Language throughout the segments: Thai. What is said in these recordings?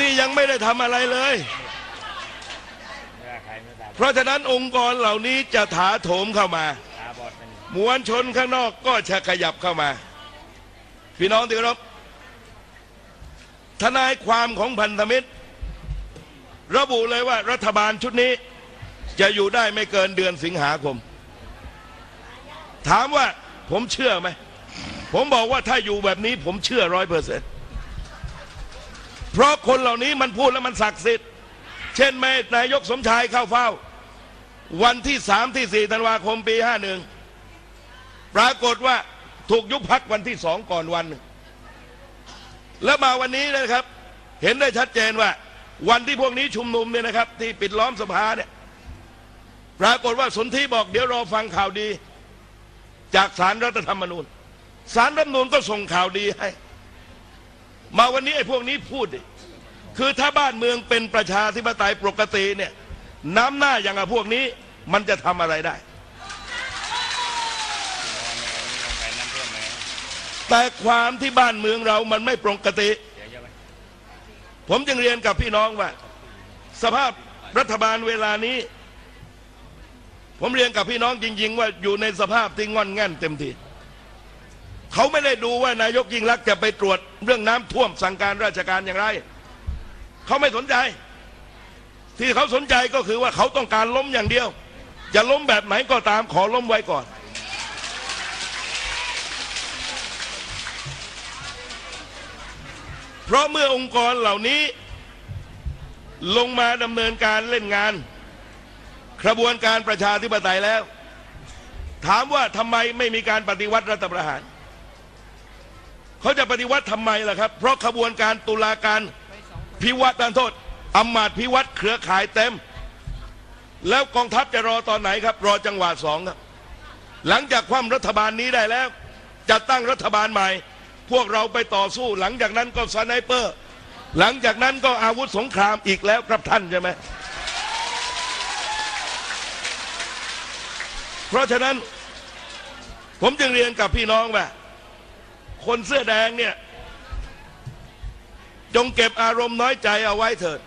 นี่ยังไม่ได้ทำอะไรเลย เพราะฉะนั้นองค์กรเหล่านี้จะถาโถมเข้ามามวลชนข้างนอกก็จะขยับเข้ามา พี่น้องที่เคารพทนายความของพันธมิตร ระบุเลยว่ารัฐบาลชุดนี้ จะอยู่ได้ไม่เกินเดือนสิงหาคม ถามว่าผมเชื่อไหม ผมบอกว่าถ้าอยู่แบบนี้ผมเชื่อร้อยเปอร์เซ็นต์ เพราะคนเหล่านี้มันพูดแล้วมันศักดิ์สิทธิ์ เช่นแม่นายกสมชายเข้าเฝ้า วันที่สามที่สี่ธันวาคมปีห้าหนึ่งปรากฏว่าถูกยุบพักวันที่สองก่อนวันหนึ่งแล้วมาวันนี้นะครับ เห็นได้ชัดเจนว่า วันที่พวกนี้ชุมนุมเนี่ยนะครับ ที่ปิดล้อมสภาเนี่ยปรากฏว่าสนธิบอกเดี๋ยวรอฟังข่าวดี จากสารรัฐธรรมนูญสารรัฐธรรมนูญก็ส่งข่าวดีให้ มาวันนี้ไอ้พวกนี้พูดดิคือถ้าบ้านเมืองเป็นประชาธิปไตยปกติเนี่ย น้ำหน้าอย่างพวกนี้มันจะทำอะไรได้ แต่ความที่บ้านเมืองเรามันไม่ปกติ ผมจึงเรียนกับพี่น้องว่า สภาพรัฐบาลเวลานี้ ผมเรียนกับพี่น้องจริง ๆ ว่าอยู่ในสภาพที่งอนแง่นเต็มที เขาไม่ได้ดูว่านายกยิ่งรักษณ์จะไปตรวจเรื่องน้ำท่วมสั่งการราชการอย่างไร เขาไม่สนใจ ที่เขาสนใจก็คือว่าเขาต้องการล้มอย่างเดียว จะล้มแบบไหนก็ตามขอล้มไว้ก่อน เพราะเมื่อองค์กรเหล่านี้ ลงมาดำเนินการเล่นงานกระบวนการประชาธิปไตยแล้ว ถามว่าทำไมไม่มีการปฏิวัติรัฐประหาร เขาจะปฏิวัติทำไมล่ะครับ เพราะขบวนการตุลาการพิวัตรโทษอำมาตย์พิวัตรเครือข่ายเต็ม แล้วกองทัพจะรอตอนไหนครับ รอจังหวะสองครับ หลังจากคว่ำรัฐบาลนี้ได้แล้ว จะตั้งรัฐบาลใหม่ พวกเราไปต่อสู้ หลังจากนั้นก็สไนเปอร์ หลังจากนั้นก็อาวุธสงครามอีกแล้วครับท่านใช่ไหมเพราะฉะนั้นผมจึงเรียนกับพี่น้องว่า คนเสื้อแดงเนี่ย จงเก็บอารมณ์น้อยใจเอาไว้เถิด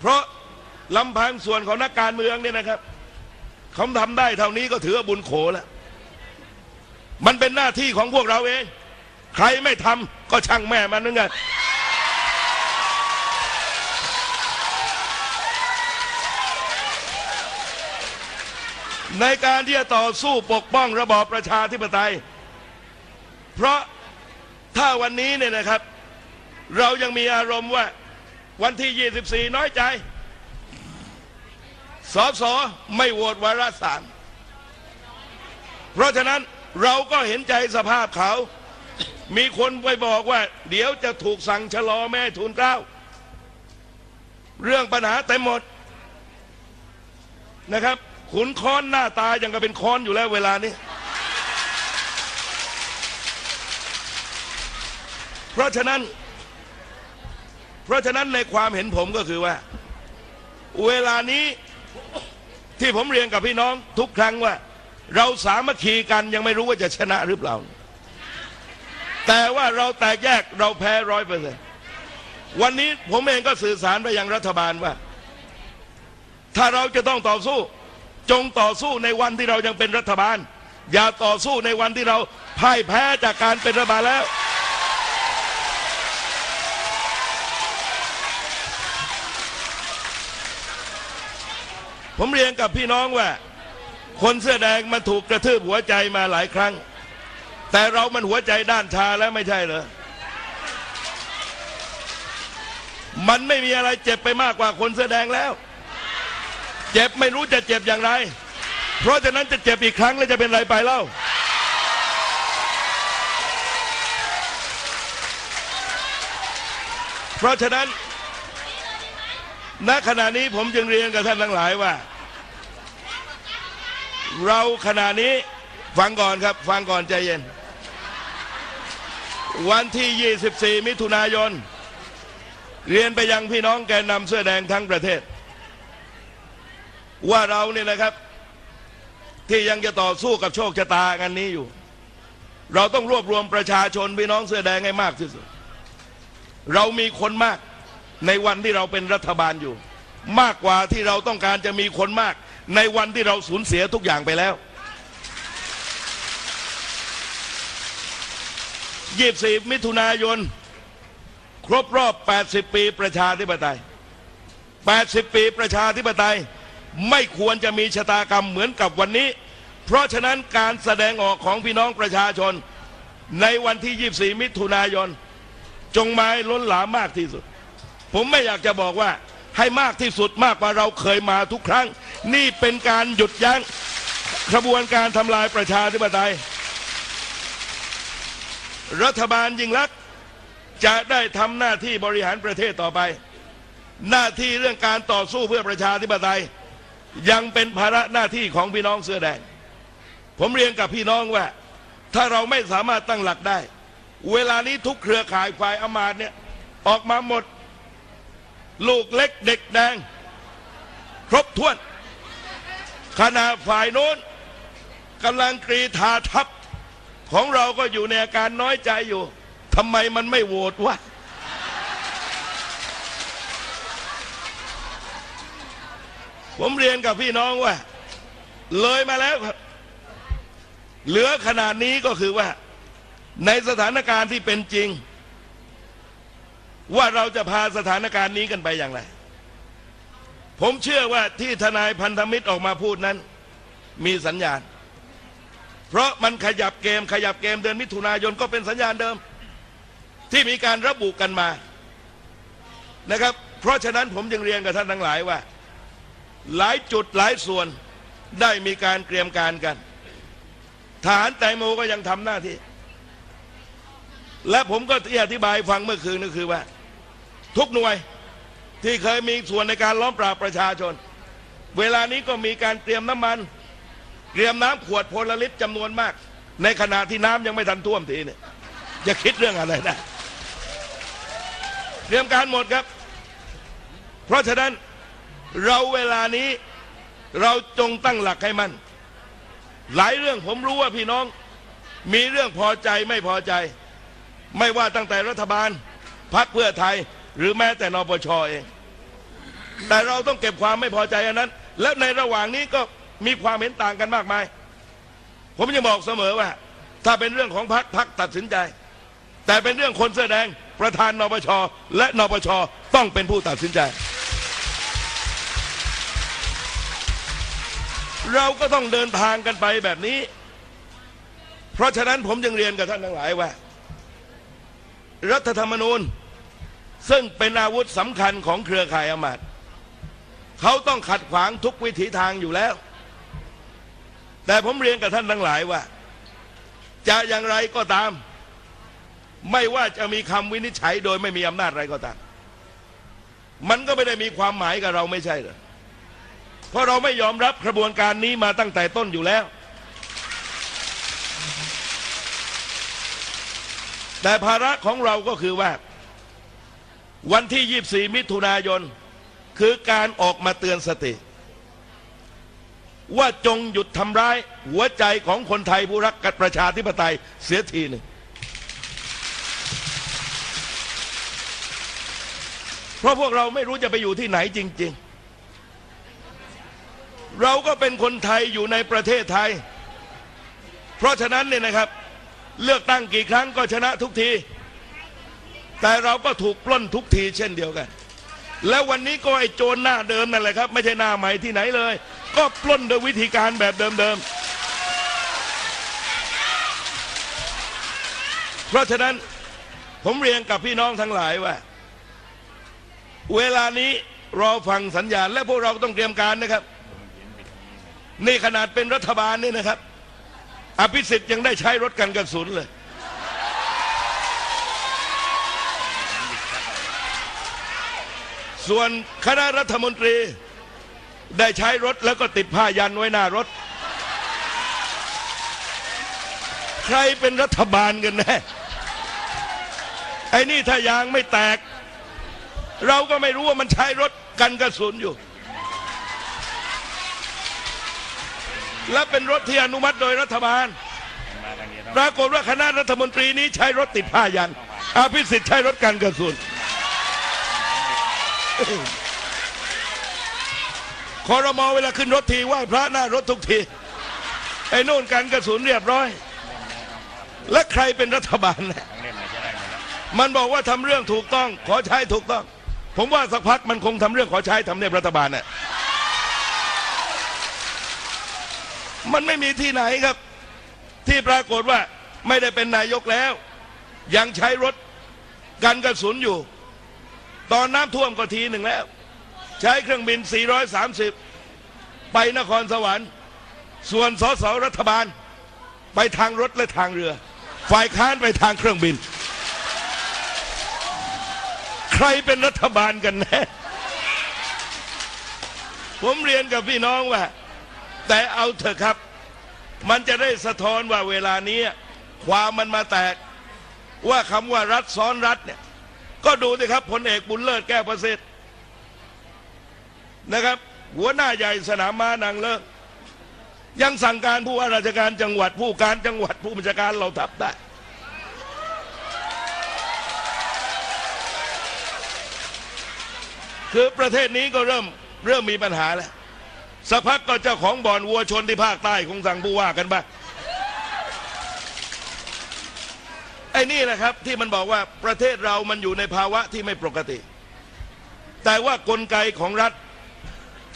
เพราะลำพังส่วนของนักการเมืองเนี่ยนะครับเขาทำได้เท่านี้ก็ถือว่าบุญโขแล้วมันเป็นหน้าที่ของพวกเราเอง ใครไม่ทำก็ช่างแม่มันนึงไงในการที่จะต่อสู้ปกป้องระบอบประชาธิปไตย เพราะถ้าวันนี้เนี่ยนะครับ เรายังมีอารมณ์ว่าวันที่ 24 น้อยใจ สอสอไม่โหวตวาระสามเพราะฉะนั้นเราก็เห็นใจสภาพเขา มีคนไปบอกว่า เดี๋ยวจะถูกสั่งชะลอแม่ทุนเกล้า เรื่องปัญหาเต็มหมดนะครับ ขุนค้อนหน้าตายังก็เป็นค้อนอยู่แล้วเวลานี้ เพราะฉะนั้น เพราะฉะนั้นในความเห็นผมก็คือว่า เวลานี้ที่ผมเรียนกับพี่น้องทุกครั้งว่า เราสามัคคีกันยังไม่รู้ว่าจะชนะหรือเปล่า แต่ว่าเราแตกแยกเราแพ้ร้อยเปอร์เซ็นต์วันนี้ผมเองก็สื่อสารไปยังรัฐบาลว่า ถ้าเราจะต้องต่อสู้ จงต่อสู้ในวันที่เรายังเป็นรัฐบาล อย่าต่อสู้ในวันที่เราพ่ายแพ้จากการเป็นรัฐบาลแล้ว ผมเรียนกับพี่น้องว่า คนเสื้อแดงมันถูกกระทืบหัวใจมาหลายครั้ง แต่เรามันหัวใจด้านชาแล้วไม่ใช่เหรอมันไม่มีอะไรเจ็บไปมากกว่าคนเสื้อแดงแล้ว เจ็บไม่รู้จะเจ็บอย่างไร เพราะฉะนั้นจะเจ็บอีกครั้งแล้วจะเป็นไรไปเล่า เพราะฉะนั้น ณขณะนี้ผมจึงเรียนกับท่านทั้งหลายว่า เราขณะนี้ฟังก่อนครับ ฟังก่อนใจเย็น วันที่ 24 มิถุนายน เรียนไปยังพี่น้องแกนนำเสื้อแดงทั้งประเทศ ว่าเราเนี่ยนะครับ ที่ยังจะต่อสู้กับโชคชะตากันนี้อยู่ เราต้องรวบรวมประชาชนพี่น้องเสื้อแดงให้มากที่สุด เรามีคนมาก ในวันที่เราเป็นรัฐบาลอยู่ มากกว่าที่เราต้องการจะมีคนมาก ในวันที่เราสูญเสียทุกอย่างไปแล้ว24มิถุนายน ครบรอบ 80 ปีประชาธิปไตย 80 ปีประชาธิปไตย ไม่ควรจะมีชะตากรรมเหมือนกับวันนี้ เพราะฉะนั้นการแสดงออกของพี่น้องประชาชน ในวันที่ 24 มิถุนายน จงมาล้นหลามมากที่สุด ผมไม่อยากจะบอกว่าให้มากที่สุดมากกว่าเราเคยมาทุกครั้ง นี่เป็นการหยุดยั้งกระบวนการทำลายประชาธิปไตย รัฐบาลยิ่งลักษณ์จะได้ทำหน้าที่บริหารประเทศต่อไป หน้าที่เรื่องการต่อสู้เพื่อประชาธิปไตย ยังเป็นภาระหน้าที่ของพี่น้องเสื้อแดง ผมเรียนกับพี่น้องว่า ถ้าเราไม่สามารถตั้งหลักได้ เวลานี้ทุกเครือข่ายฝ่ายอมาตย์เนี่ยออกมาหมด ลูกเล็กเด็กแดง ครบถ้วน ขณะฝ่ายโน้นกำลังกรีธาทัพ ของเราก็อยู่ในอาการน้อยใจอยู่ทำไมมันไม่โหวตวะผมเรียนกับพี่น้องว่า เลยมาแล้วครับ เหลือขนาดนี้ก็คือว่า ในสถานการณ์ที่เป็นจริง ว่าเราจะพาสถานการณ์นี้กันไปอย่างไร ผมเชื่อว่าที่ทนายพันธมิตรออกมาพูดนั้น มีสัญญาณ เพราะมันขยับเกมขยับเกมเดือนมิถุนายนก็เป็นสัญญาณเดิม ที่มีการระบุกันมานะครับ เพราะฉะนั้นผมจึงเรียนกับท่านทั้งหลายว่า หลายจุดหลายส่วนได้มีการเตรียมการกันทหารแตโมก็ยังทำหน้าที่ และผมก็ที่อธิบายฟังเมื่อคืนก็คือว่า ทุกหน่วยที่เคยมีส่วนในการล้อมปราบประชาชน เวลานี้ก็มีการเตรียมน้ำมัน เตรียมน้ำขวดพลลิตรจำนวนมาก ในขณะที่น้ำยังไม่ทันท่วมทีเนี่ยจะคิดเรื่องอะไรได้เตรียมการหมดครับ เพราะฉะนั้นเราเวลานี้เราจงตั้งหลักให้มัน หลายเรื่องผมรู้ว่าพี่น้อง มีเรื่องพอใจไม่พอใจ ไม่ว่าตั้งแต่รัฐบาลพักเพื่อไทย หรือแม้แต่นปชเอง แต่เราต้องเก็บความไม่พอใจอันนั้น และในระหว่างนี้ก็มีความเห็นต่างกันมากมาย ผมจะบอกเสมอว่า ถ้าเป็นเรื่องของพักพักตัดสินใจ แต่เป็นเรื่องคนเสื้อแดงประธานนปชและนปชต้องเป็นผู้ตัดสินใจ เราก็ต้องเดินทางกันไปแบบนี้ เพราะฉะนั้นผมจึงเรียนกับท่านทั้งหลายว่า รัฐธรรมนูญ ซึ่งเป็นอาวุธสำคัญของเครือข่ายอำมาตเขาต้องขัดขวางทุกวิถีทางอยู่แล้ว แต่ผมเรียนกับท่านทั้งหลายว่า จะอย่างไรก็ตาม ไม่ว่าจะมีคำวินิจฉัยโดยไม่มีอำนาจอะไรก็ตาม มันก็ไม่ได้มีความหมายกับเราไม่ใช่เหรอเพราะเราไม่ยอมรับกระบวนการนี้มาตั้งแต่ต้นอยู่แล้ว แต่ภาระของเราก็คือว่า วันที่ 24 มิถุนายน คือการออกมาเตือนสติ ว่าจงหยุดทำร้าย หัวใจของคนไทยผู้รักกัประชาธิปไตยเสียทีหนึ่งเพราะพวกเราไม่รู้จะไปอยู่ที่ไหนจริง ๆ เราก็เป็นคนไทยอยู่ในประเทศไทย เพราะฉะนั้นเนี่ยนะครับ เลือกตั้งกี่ครั้งก็ชนะทุกที แต่เราก็ถูกปล้นทุกทีเช่นเดียวกัน แล้ววันนี้ก็ไอ้โจรหน้าเดิมนั่นแหละครับ ไม่ใช่หน้าใหม่ที่ไหนเลย ก็ปล้นโดยวิธีการแบบเดิมๆ เพราะฉะนั้นผมเรียนกับพี่น้องทั้งหลายว่า เวลานี้รอฟังสัญญาณและพวกเราต้องเตรียมการนะครับ นี่ขนาดเป็นรัฐบาลนี่นะครับ อภิสิทธิ์ยังได้ใช้รถกันกระสุนเลย ส่วนคณะรัฐมนตรีได้ใช้รถแล้วก็ติดผ้ายันไว้หน้ารถ ใครเป็นรัฐบาลกันแน่ไอ้นี่ถ้ายางไม่แตก เราก็ไม่รู้ว่ามันใช้รถกันกระสุนอยู่ และเป็นรถที่อนุมัติโดยรัฐบาล ปรากฏว่าคณะรัฐมนตรีนี้ใช้รถติดผ้ายันอภิสิทธิ์ใช้รถกันกระสุน คอรมอเวลาขึ้นรถทีไหว้พระหน้ารถทุกที ไอ้นู่นกันกระสุนเรียบร้อย และใครเป็นรัฐบาลนะมันบอกว่าทำเรื่องถูกต้อง ขอใช้ถูกต้อง ผมว่าสักพักมันคงทำเรื่องขอใช้ทำเนียบรัฐบาลน่ะมันไม่มีที่ไหนครับ ที่ปรากฏว่าไม่ได้เป็นนายกแล้ว ยังใช้รถกันกระสุนอยู่ ตอนน้ำท่วมก็ทีหนึ่งแล้ว ใช้เครื่องบิน 430 ไปนครสวรรค์ ส่วนสสรัฐบาล ไปทางรถและทางเรือ ฝ่ายค้านไปทางเครื่องบิน ใครเป็นรัฐบาลกันแน่ผมเรียนกับพี่น้องว่า แต่เอาเถอะครับ มันจะได้สะท้อนว่าเวลานี้ ความมันมาแตกว่าคำว่ารัฐซ้อนรัฐเนี่ย ก็ดูสิครับพลเอกบุญเลิศแก้วประสิทธิ์นะครับ หัวหน้าใหญ่สนามม้านางเลิศยังสั่งการผู้ว่าราชการจังหวัดผู้การจังหวัดผู้บัญชาการเราทับได้คือประเทศนี้ก็เริ่มเริ่มมีปัญหาแล้วสักพักก็เจ้าของบ่อนวัวชนที่ภาคใต้คงสั่งผู้ว่ากันบ้าง ไอ้นี่แหละครับที่มันบอกว่าประเทศเรามันอยู่ในภาวะที่ไม่ปกติ แต่ว่ากลไกของรัฐ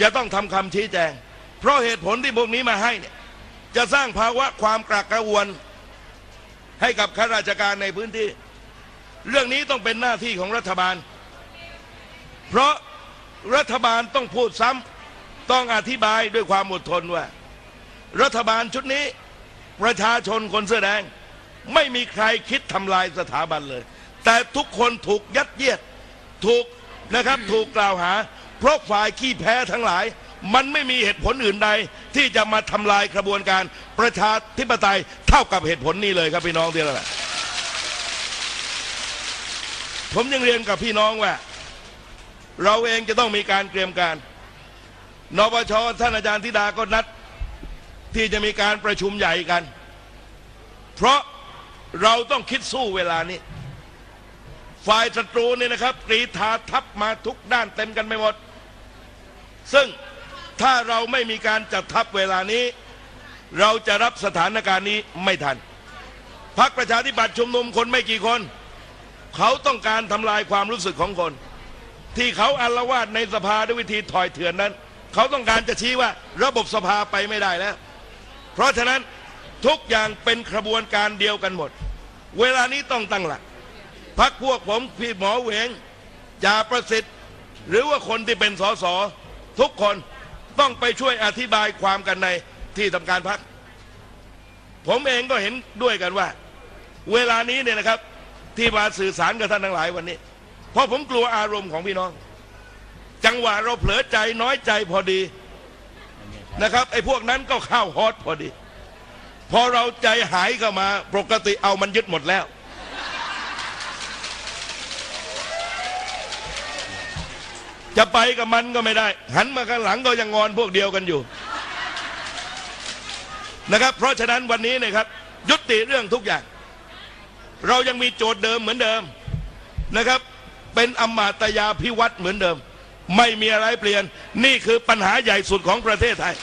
จะต้องทำคำชี้แจง เพราะเหตุผลที่พวกนี้มาให้เนี่ยจะสร้างภาวะความกระกระวน ให้กับข้าราชการในพื้นที่ เรื่องนี้ต้องเป็นหน้าที่ของรัฐบาล เพราะรัฐบาลต้องพูดซ้ำต้องอธิบายด้วยความอดทนว่า รัฐบาลชุดนี้ประชาชนคนเสื้อแดง ไม่มีใครคิดทำลายสถาบันเลย แต่ทุกคนถูกยัดเยียดถูกนะครับถูกกล่าวหา เพราะฝ่ายขี้แพ้ทั้งหลาย มันไม่มีเหตุผลอื่นใด ที่จะมาทำลายกระบวนการประชาธิปไตยเท่ากับเหตุผลนี้เลยครับพี่น้องที่นั่นแหละผมยังเรียนกับพี่น้องว่า เราเองจะต้องมีการเตรียมการนปชท่านอาจารย์ธิดาก็นัด ที่จะมีการประชุมใหญ่กัน เพราะ เราต้องคิดสู้เวลานี้ ฝ่ายศัตรูเนี่ยนะครับกรีธาทัพมาทุกด้านเต็มกันไปหมด ซึ่งถ้าเราไม่มีการจัดทัพเวลานี้ เราจะรับสถานการณ์นี้ไม่ทันพรรคประชาธิปัตย์ชุมนุมคนไม่กี่คน เขาต้องการทำลายความรู้สึกของคน ที่เขาอาลวาดในสภาด้วยวิธีถอยเถื่อนนั้น เขาต้องการจะชี้ว่าระบบสภาไปไม่ได้แล้ว เพราะฉะนั้น ทุกอย่างเป็นกระบวนการเดียวกันหมด เวลานี้ต้องตั้งหลักพักพวกผมพี่หมอเหวงจ่าประสิทธิ์ หรือว่าคนที่เป็นสสทุกคนต้องไปช่วยอธิบายความกันในที่ทำการพัก ผมเองก็เห็นด้วยกันว่า เวลานี้เนี่ยนะครับ ที่มาสื่อสารกับท่านทั้งหลายวันนี้ เพราะผมกลัวอารมณ์ของพี่น้อง จังหวะเราเผลอใจน้อยใจพอดีนะครับไอ้พวกนั้นก็เข้าฮอตพอดี พอเราใจหายเข้ามา ปกติเอามันยึดหมดแล้ว จะไปกับมันก็ไม่ได้ หันมาข้างหลังก็ยังงอนพวกเดียวกันอยู่ นะครับ เพราะฉะนั้นวันนี้เนะครับ ยุติเรื่องทุกอย่าง เรายังมีโจทย์เดิมเหมือนเดิมนะครับ เป็นอมาตยาพิวัตรเหมือนเดิม ไม่มีอะไรเปลี่ยน นี่คือปัญหาใหญ่สุดของประเทศไทย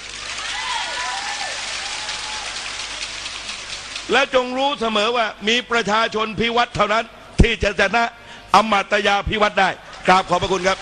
และจงรู้เสมอว่ามีประชาชนพิวัตรเท่านั้น ที่จะชนะอมาตยาพิวัตรได้กราบขอบพระคุณครับ